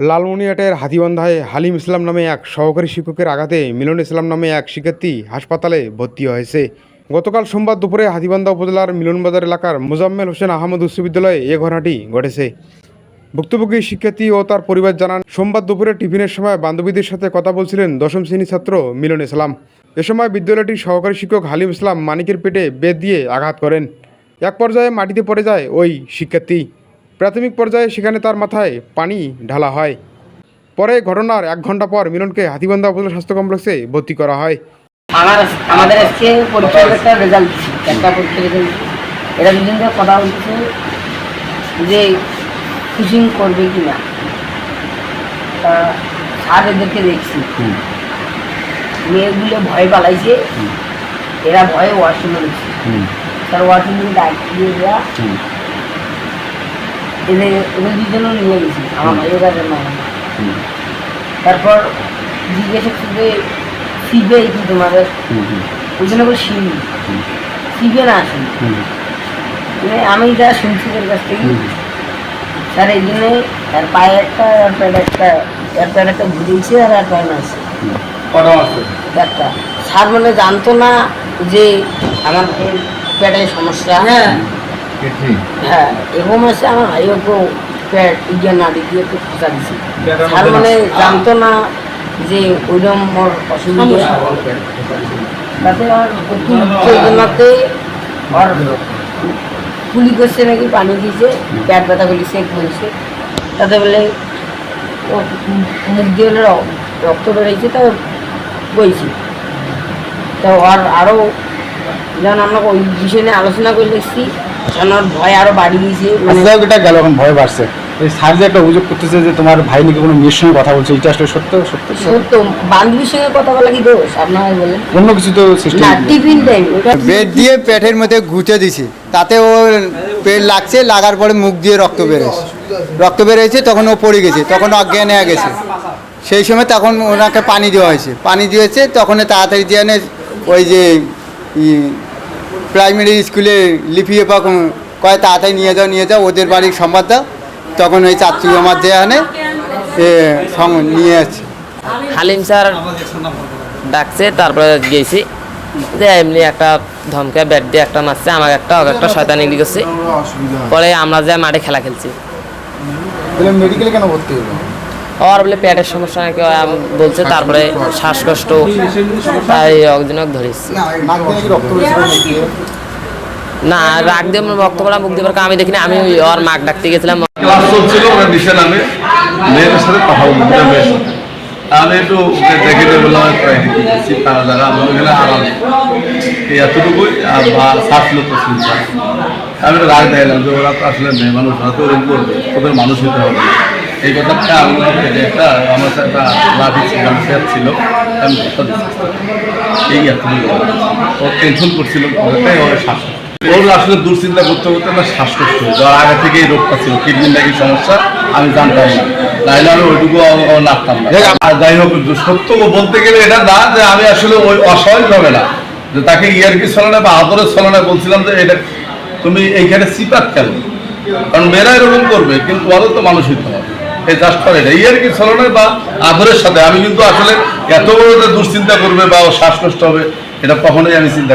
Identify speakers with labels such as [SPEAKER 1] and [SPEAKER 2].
[SPEAKER 1] লালমনিহাটের হাতিবান্ধায় হালিম ইসলাম নামে এক সহকারী শিক্ষকের আঘাতে মিলন ইসলাম নামে এক শিক্ষার্থী হাসপাতালে ভর্তি হয়েছে। গতকাল সোমবার দুপুরে হাতিবান্ধা উপজেলার মিলনবাজার এলাকার মোজাম্মেল হোসেন আহমদ উচ্চ বিদ্যালয়ে এ ঘটনাটি ঘটেছে। ভুক্তভোগী শিক্ষার্থী ও তার পরিবার জানান, সোমবার দুপুরে টিফিনের সময় বান্ধবীদের সাথে কথা বলছিলেন দশম শ্রেণির ছাত্র মিলন ইসলাম। এ সময় বিদ্যালয়টির সহকারী শিক্ষক হালিম ইসলাম মানিকের পেটে বেদ দিয়ে আঘাত করেন। এক পর্যায়ে মাটিতে পড়ে যায় ওই শিক্ষার্থী। প্রাথমিক পর্যায়ে সেখানে তার মাথায় পানি ঢালা হয়। পরে ঘটনার এক ঘণ্টা পর মিলনকে হাতিবান্ধা উপজেলা স্বাস্থ্য কমপ্লেক্সে ভর্তি করা হয়।
[SPEAKER 2] আমার আমাদের আজকে পরীক্ষার একটা রেজাল্ট একটা পরীক্ষার রেজাল্ট এরা ধরে কথা বলতেছে যে কোচিং করবে কি না তা স্যার এদেরকে দেখছি। মেয়েগুলো ভয় পালাইছে। এরা ভয়ে ওয়াশরুমে ঢুকছে তার ওয়াশরুমে ডাক দিয়ে দেওয়া এদের এদের দুজনও নিয়ে গেছি আমার ভাইয়ের কাছে না তারপর জিজ্ঞাসা করছে সিবে কি তোমাদের? ওই জন্য বলে শিবি সিবে না আসেন। মানে আমি যা শুনছি ওর কাছ থেকে স্যার এই জন্যে তার পায়ে একটা এর পায়ে একটা এর পায়ে একটা ঘুরিয়েছে আর এর পায়ে আছে। একটা। স্যার মানে জানতো না যে আমার এই পেটে সমস্যা। হ্যাঁ। হ্যাঁ এরকম আছে আমার ভাই পেট ইয়ে না দিয়ে একটু খোঁচা দিছে। স্যার মানে জানতো না যে ওইরকম মোর অসুবিধা। তাতে আর উত্তেজনাতে আর কুলি করছে নাকি পানি দিয়েছে পেট ব্যথা করছে বলছে। তাতে বলে মুখ দিয়ে রক্ত বেরোইছে তো বইছি। তো আর আরও যেমন আমরা ওই বিষয় নিয়ে আলোচনা করে দেখছি। তখন ভয় আরও বাড়ি গিয়েছে মানে
[SPEAKER 3] আচ্ছা এটা গেল এখন ভয় বাড়ছে। এই স্যার যে একটা অভিযোগ করতেছে যে তোমার ভাই নাকি কোনো মেয়ের সঙ্গে কথা বলছে এটা আসলে সত্য? সত্য
[SPEAKER 2] সত্য। বান্ধবীর সঙ্গে কথা বলা কি দোষ? আপনারা বলেন।
[SPEAKER 3] অন্য কিছু তো সিস্টেম
[SPEAKER 2] না টিফিন টাইম
[SPEAKER 4] বেড দিয়ে পেটের মধ্যে ঘুচে দিছি। তাতে ও পেট লাগছে লাগার পরে মুখ দিয়ে রক্ত বেরোচ্ছে রক্ত বেরোয়েছে তখন ও পড়ে গেছে তখন অজ্ঞান হয়ে গেছে। সেই সময় তখন ওনাকে পানি দেওয়া হয়েছে। পানি দিয়েছে তখন তাড়াতাড়ি দিয়ে ওই যে প্রাইমারি স্কুলে লিপিয়ে পাক কয় তাড়াতাড়ি নিয়ে যাও নিয়ে যাও ওদের বাড়ির সংবাদ দাও। তখন ওই চাত্রী আমার আনে নিয়ে আসছে।
[SPEAKER 5] হালিম স্যার ডাকছে তারপরে গেছি। যে এমনি একটা ধমকে ব্যাট দিয়ে একটা মারছে আমাকে একটা ওকে একটা শয়তানি করছে। পরে আমরা যে মাঠে খেলা খেলছি।
[SPEAKER 3] মেডিকেলে কেন ভর্তি হলো?
[SPEAKER 5] আর বলে পেটের সমস্যা নাকি বলছে, তারপরে শ্বাসকষ্ট, তাই একজনক ধরিস
[SPEAKER 3] রক্ত।
[SPEAKER 5] না, রাগ দিয়ে আমার বক্তব্য করা মুখ দিয়ে আমি দেখিনি, আমি ওর মাক ডাকতে গেছিলাম।
[SPEAKER 6] ক্লাস চলছিল ওরা নিশে নামে সাথে কথা বলতে আমি একটু দেখে বললাম আমি প্রায় দিচ্ছি তারা যারা আমি ওখানে আরাম। এতটুকুই, আর বা তো শুনছি আমি রাগ দেখালাম যে ওরা আসলে মেয়ে মানুষ, ওরা তো ওরকম করবে, ওদের মানুষ হতে হবে। এই কথাটা আমি একটা আমার একটা লাঠি ছিল ছিল। আমি এই ও টেনশন করছিল কথাটাই ওর ওর আসলে দুশ্চিন্তা করতে করতে আমার শ্বাসকষ্ট আর আগে থেকে এই রোগটা ছিল। কিডনির নাকি সমস্যা, আমি জানতাম না। তাইলে আমি ওইটুকু লাগতাম আর যাই হোক সত্য বলতে গেলে এটা না, যে আমি আসলে ওই অসহায় হবে না। যে তাকে ইয়ারকি ছলনে বা আদরের ছলনে বলছিলাম যে এটা তুমি এইখানে সিপাত কেন? কারণ মেয়েরা এরকম করবে, কিন্তু ওরও তো মানুষ হইতে হবে করে না ছলনে বা আদরের সাথে আমি কিন্তু আসলে এত বড় দুশ্চিন্তা করবে বা শ্বাসকষ্ট হবে, এটা কখনোই আমি চিন্তা।